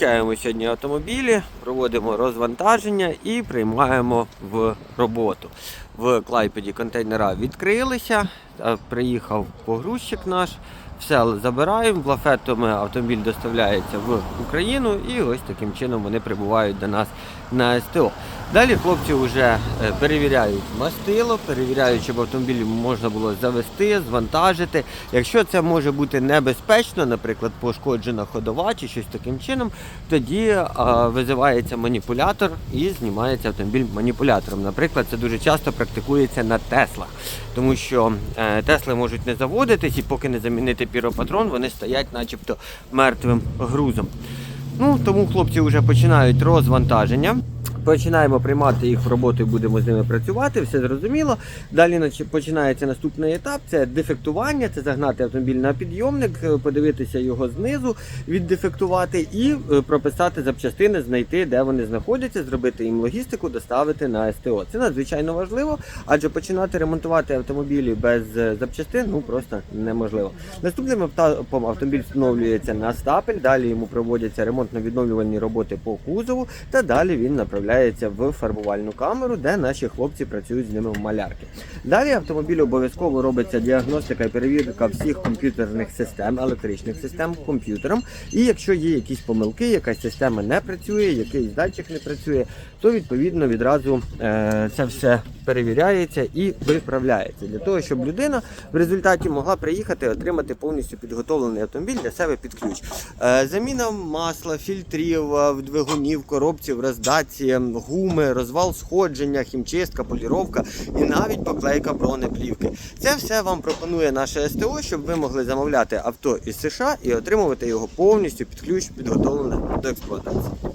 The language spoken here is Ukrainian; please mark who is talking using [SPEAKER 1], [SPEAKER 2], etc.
[SPEAKER 1] Зустрічаємо сьогодні автомобілі, проводимо розвантаження і приймаємо в роботу. В Клайпеді контейнера відкрилися, приїхав погрузчик наш, все забираємо, лафетами автомобіль доставляється в Україну і ось таким чином вони прибувають до нас на СТО. Далі хлопці вже е, перевіряють мастило, перевіряють, щоб автомобіль можна було завести, звантажити. Якщо це може бути небезпечно, наприклад, пошкоджена ходова чи щось таким чином, тоді а, визивається маніпулятор і знімається автомобіль маніпулятором. Наприклад, це дуже часто практикується на Теслах, тому що е, Тесли можуть не заводитись і поки не замінити піропатрон, вони стоять начебто мертвим грузом. Ну, тому хлопці вже починають розвантаження. Починаємо приймати їх в роботу і будемо з ними працювати, все зрозуміло. Далі починається наступний етап: це дефектування, це загнати автомобіль на підйомник, е, подивитися його знизу, віддефектувати і е, прописати запчастини, знайти, де вони знаходяться, зробити їм логістику, доставити на СТО. Це надзвичайно важливо, адже починати ремонтувати автомобілі без е, запчастин ну просто неможливо. Наступним етапом автомобіль встановлюється на стапель, далі йому проводяться ремонтно-відновлювальні роботи по кузову, та далі він направляється в фарбувальну камеру, де наші хлопці працюють з ними в малярки. Далі автомобілю обов'язково робиться діагностика і перевірка всіх комп'ютерних систем, електричних систем комп'ютером. І якщо є якісь помилки, якась система не працює, якийсь датчик не працює, то відповідно відразу е, це все перевіряється і виправляється для того, щоб людина в результаті могла приїхати отримати повністю підготовлений автомобіль для себе під ключ. Е, заміна масла, фільтрів е, в коробці, в роздатці, гуми, розвал сходження, хімчистка, поліровка і навіть поклейка бронеплівки. Це все вам пропонує наше СТО, щоб ви могли замовляти авто із США і отримувати його повністю під ключ підготовлене до експлуатації.